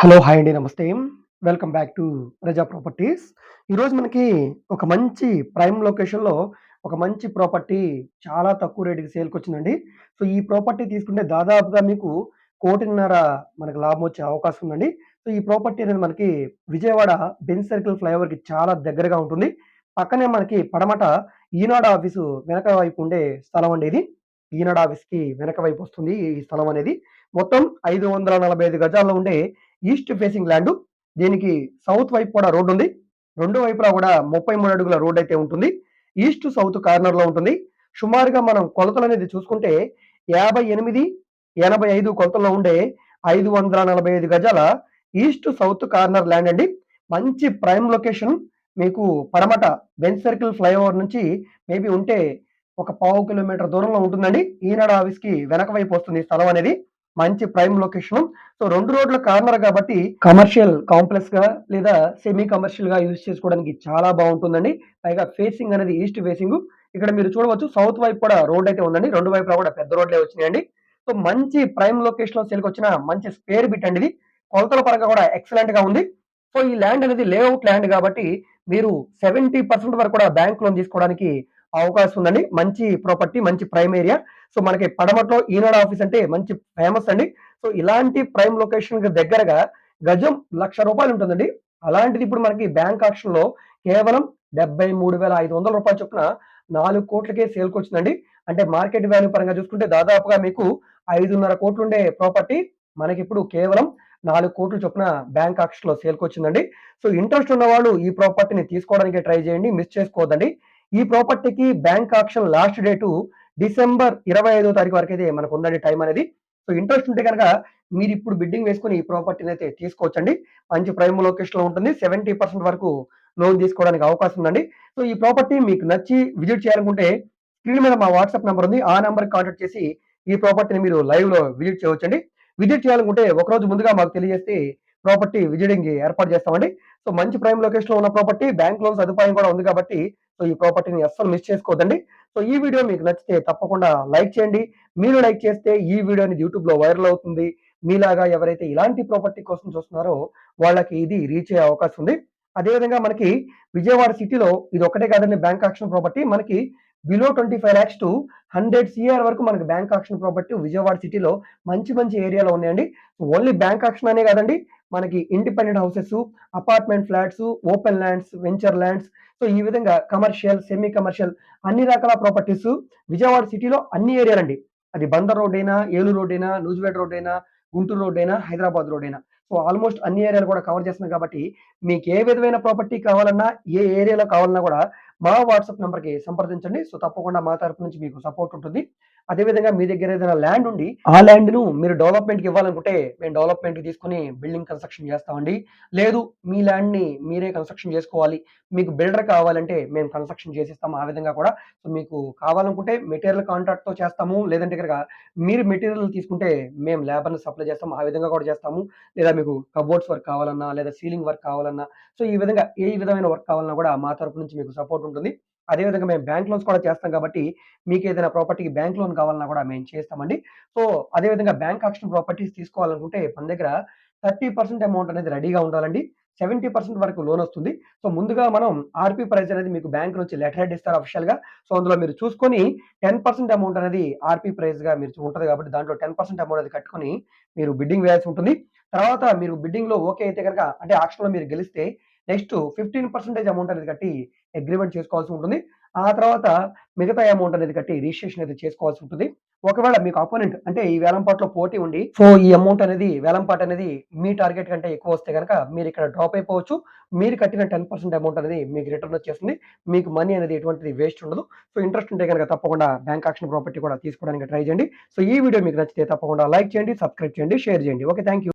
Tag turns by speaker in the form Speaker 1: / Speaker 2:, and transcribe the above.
Speaker 1: Hello hi అండి నమస్తే. Welcome back to Praja properties. ఈరోజు మనకి ఒక మంచి ప్రైమ్ లొకేషన్లో ఒక మంచి ప్రాపర్టీ చాలా తక్కువ రేటుకి సేల్కి వచ్చిందండి సో ఈ ప్రాపర్టీ తీసుకుంటే దాదాపుగా మీకు కోటిన్నర మనకు లాభం వచ్చే అవకాశం ఉందండి. సో ఈ ప్రాపర్టీ అనేది మనకి విజయవాడ బెన్ సర్కిల్ ఫ్లైఓవర్కి చాలా దగ్గరగా ఉంటుంది. పక్కనే మనకి పడమట ఈనాడు ఆఫీసు వెనక వైపు ఉండే స్థలం అండి ఇది. ఈనాడు ఆఫీస్కి వెనక వైపు వస్తుంది ఈ స్థలం అనేది. మొత్తం ఐదు వందల నలభై ఐదు గజాల్లో ఉండే ఈస్ట్ ఫేసింగ్ ల్యాండ్. దీనికి సౌత్ వైపు కూడా రోడ్డు ఉంది. రెండు వైపులా కూడా ముప్పై మూడు అడుగుల రోడ్ అయితే ఉంటుంది. ఈస్ట్ సౌత్ కార్నర్లో ఉంటుంది. సుమారుగా మనం కొలతలు అనేది చూసుకుంటే యాభై ఎనిమిది ఎనభై ఐదు కొలతల్లో ఉండే ఐదు వందల నలభై ఐదు గజాల ఈస్ట్ సౌత్ కార్నర్ ల్యాండ్ అండి. మంచి ప్రైమ్ లొకేషన్. మీకు పడమట బెంచ్ సర్కిల్ ఫ్లైఓవర్ నుంచి మేబీ ఉంటే ఒక పావు కిలోమీటర్ దూరంలో ఉంటుందండి. ఈనాడు ఆఫీస్కి వెనక వైపు వస్తుంది ఈ స్థలం అనేది. మంచి ప్రైమ్ లొకేషన్. సో రెండు రోడ్ల కార్నర్ కాబట్టి కమర్షియల్ కాంప్లెక్స్గా లేదా సెమీ కమర్షియల్గా యూజ్ చేసుకోవడానికి చాలా బాగుంటుందండి. పైగా ఫేసింగ్ అనేది ఈస్ట్ ఫేసింగ్ ఇక్కడ మీరు చూడవచ్చు సౌత్ వైపు కూడా రోడ్ అయితే ఉందండి. రెండు వైపులా కూడా పెద్ద రోడ్లే వచ్చినాయండి. సో మంచి ప్రైమ్ లొకేషన్లో సేల్కి వచ్చిన మంచి స్పేర్ బిట్ అండి ఇది. కొలతల పరంగా కూడా ఎక్సలెంట్గా ఉంది. సో ఈ ల్యాండ్ అనేది లేఅవుట్ ల్యాండ్ కాబట్టి మీరు సెవెంటీ పర్సెంట్ వరకు కూడా బ్యాంక్ లోన్ తీసుకోవడానికి అవకాశం ఉందండి మంచి ప్రాపర్టీ మంచి ప్రైమ్ ఏరియా సో మనకి పడమట్లో ఈనాడు ఆఫీస్ అంటే మంచి ఫేమస్ అండి. సో ఇలాంటి ప్రైమ్ లొకేషన్కి దగ్గరగా గజం లక్ష రూపాయలు ఉంటుందండి. అలాంటిది ఇప్పుడు మనకి బ్యాంక్ ఆక్షన్లో కేవలం డెబ్బై మూడు వేల ఐదు వందల రూపాయల చొప్పున నాలుగు కోట్లకే సేల్కి వచ్చిందండి. అంటే మార్కెట్ వాల్యూ పరంగా చూసుకుంటే దాదాపుగా మీకు ఐదున్నర కోట్లు ఉండే ప్రాపర్టీ మనకి ఇప్పుడు కేవలం నాలుగు కోట్ల చొప్పున బ్యాంక్ ఆక్షన్లో సేల్కి వచ్చిందండి. సో ఇంట్రెస్ట్ ఉన్న వాళ్ళు ఈ ప్రాపర్టీని తీసుకోవడానికి ట్రై చేయండి. మిస్ చేసుకోవద్దండి. ఈ ప్రాపర్టీకి bank auction last date December ఇరవై ఐదో తారీఖు వరకు అయితే మనకు ఉందండి టైం అనేది. సో ఇంట్రెస్ట్ ఉంటే కనుక మీరు ఇప్పుడు బిడ్డింగ్ వేసుకుని ఈ ప్రాపర్టీని అయితే తీసుకోవచ్చండి. మంచి ప్రైమ్ లొకేషన్లో ఉంటుంది. సెవెంటీ పర్సెంట్ వరకు లోన్ తీసుకోవడానికి అవకాశం ఉందండి. సో ఈ ప్రాపర్టీ మీకు నచ్చి విజిట్ చేయాలనుకుంటే స్క్రీన్ మీద మా వాట్సాప్ నెంబర్ ఉంది. ఆ నెంబర్ కాంటాక్ట్ చేసి ఈ ప్రాపర్టీని మీరు లైవ్లో విజిట్ చేయవచ్చండి. విజిట్ చేయాలనుకుంటే ఒకరోజు ముందుగా మాకు తెలియజేస్తే ప్రాపర్టీ విజిటింగ్ ఏర్పాటు చేస్తామండి. సో మంచి ప్రైమ్ లొకేషన్లో ఉన్న ప్రాపర్టీ బ్యాంక్ లోన్ సదుపాయం కూడా ఉంది కాబట్టి సో ఈ ప్రాపర్టీని అస్సలు మిస్ చేసుకోవద్దండి. సో ఈ వీడియో మీకు నచ్చితే తప్పకుండా లైక్ చేయండి. మీరు లైక్ చేస్తే ఈ వీడియో అనేది వైరల్ అవుతుంది. మీలాగా ఎవరైతే ఇలాంటి ప్రాపర్టీ కోసం చూస్తున్నారో వాళ్ళకి ఇది రీచ్ అయ్యే అవకాశం ఉంది. అదేవిధంగా మనకి విజయవాడ సిటీలో ఇది ఒకటే కాదండి బ్యాంక్ ఆక్షన్ ప్రాపర్టీ మనకి below twenty five lakhs to hundred C R వరకు మనకి బ్యాంక్ ఆక్షన్ ప్రాపర్టీ విజయవాడ సిటీలో మంచి మంచి ఏరియాలో ఉన్నాయండి. ఓన్లీ బ్యాంక్ ఆక్షన్ అనే కాదండి మనకి independent houses apartment flats open lands venture lands. So ఈ విధంగా కమర్షియల్ సెమీ కమర్షియల్ అన్ని రకాల ప్రాపర్టీస్ విజయవాడ సిటీలో అన్ని ఏరియాలండి అది బందర్ రోడ్ అయినా ఏలూరు రోడ్ అయినా నూజివేడ్ రోడ్ అయినా గుంటూరు రోడ్ అయినా హైదరాబాద్ రోడ్ అయినా. సో ఆల్మోస్ట్ అన్ని ఏరియాలు కూడా కవర్ చేస్తున్నాం కాబట్టి మీకు ఏ విధమైన ప్రాపర్టీ కావాలన్నా ఏ ఏరియాలో కావాలన్నా కూడా మా వాట్సాప్ నెంబర్కి సంప్రదించండి. సో తప్పకుండా మా తరపు నుంచి మీకు సపోర్ట్ ఉంటుంది. అదేవిధంగా మీ దగ్గర ఏదైనా ల్యాండ్ ఉండి ఆ ల్యాండ్ను మీరు డెవలప్మెంట్కి ఇవ్వాలనుకుంటే మేము డెవలప్మెంట్కి తీసుకుని బిల్డింగ్ కన్స్ట్రక్షన్ చేస్తామండి. లేదు మీ ల్యాండ్ని మీరే కన్స్ట్రక్షన్ చేసుకోవాలి. మీకు బిల్డర్ కావాలంటే మేము కన్స్ట్రక్షన్ చేసిస్తాము ఆ విధంగా కూడా. సో మీకు కావాలనుకుంటే మెటీరియల్ కాంట్రాక్ట్తో చేస్తాము. లేదంటే కనుక మీరు మెటీరియల్ తీసుకుంటే మేము లేబర్ని సప్లై చేస్తాము ఆ విధంగా కూడా చేస్తాము. లేదా మీకు కబోర్డ్స్ వర్క్ కావాలన్నా లేదా సీలింగ్ వర్క్ కావాలన్నా. సో ఈ విధంగా ఏ విధమైన వర్క్ కావాలన్నా కూడా మా తరపు నుంచి మీకు సపోర్ట్ ఉంటుంది. అదేవిధంగా మేము బ్యాంక్ లోన్స్ కూడా చేస్తాం కాబట్టి మీకు ఏదైనా ప్రాపర్టీకి బ్యాంక్ లోన్ కావాలన్నా కూడా మేము చేస్తామండి. సో అదేవిధంగా బ్యాంక్ ఆప్షన్ ప్రాపర్టీస్ తీసుకోవాలనుకుంటే మన దగ్గర థర్టీ పర్సెంట్ అమౌంట్ అనేది రెడీగా ఉండాలండి. సెవెంటీ పర్సెంట్ వరకు లోన్ వస్తుంది. సో ముందుగా మనం ఆర్పీ ప్రైస్ అనేది మీకు బ్యాంక్ నుంచి లెటర్ హెడ్ ఇస్తారు అఫిషియల్గా సో అందులో మీరు చూసుకొని టెన్ పర్సెంట్ అమౌంట్ అనేది ఆర్పీ ప్రైస్గా మీరు ఉంటుంది కాబట్టి దాంట్లో టెన్ పర్సెంట్ అమౌంట్ అనేది కట్టుకొని మీరు బిడ్డింగ్ వేయాల్సి ఉంటుంది. తర్వాత మీరు బిడ్డింగ్లో ఓకే అయితే కనుక అంటే ఆప్షన్లో మీరు గెలిస్తే నెక్స్ట్ ఫిఫ్టీన్ పర్సెంటేజ్ అమౌంట్ అనేది కట్టి అగ్రిమెంట్ చేసుకోవాల్సి ఉంటుంది. ఆ తర్వాత మిగతా అమౌంట్ అనేది కట్టి రిజిస్ట్రేషన్ అనేది చేసుకోవాల్సి ఉంటుంది. ఒకవేళ మీకు అపోనెంట్ అంటే ఈ వేలంపాట్లో పోటీ ఉండి సో ఈ అమౌంట్ అనేది వేలంపాట అనేది మీ టార్గెట్ కంటే ఎక్కువ వస్తే కనుక మీరు ఇక్కడ డ్రాప్ అయిపోవచ్చు. మీరు కట్టిన టెన్ పర్సెంట్ అమౌంట్ అనేది మీకు రిటర్న్ వచ్చేస్తుంది. మీకు మనీ అనేది ఎటువంటిది వేస్ట్ ఉండదు. సో ఇంట్రెస్ట్ ఉంటే కనుక తప్పకుండా బ్యాంక్ ఆక్షన్ ప్రాపర్టీ కూడా తీసుకోవడానికి ట్రై చేయండి. సో ఈ వీడియో మీకు నచ్చితే తప్పకుండా లైక్ చేయండి సబ్స్క్రైబ్ చేయండి షేర్ చేయండి. Okay thank you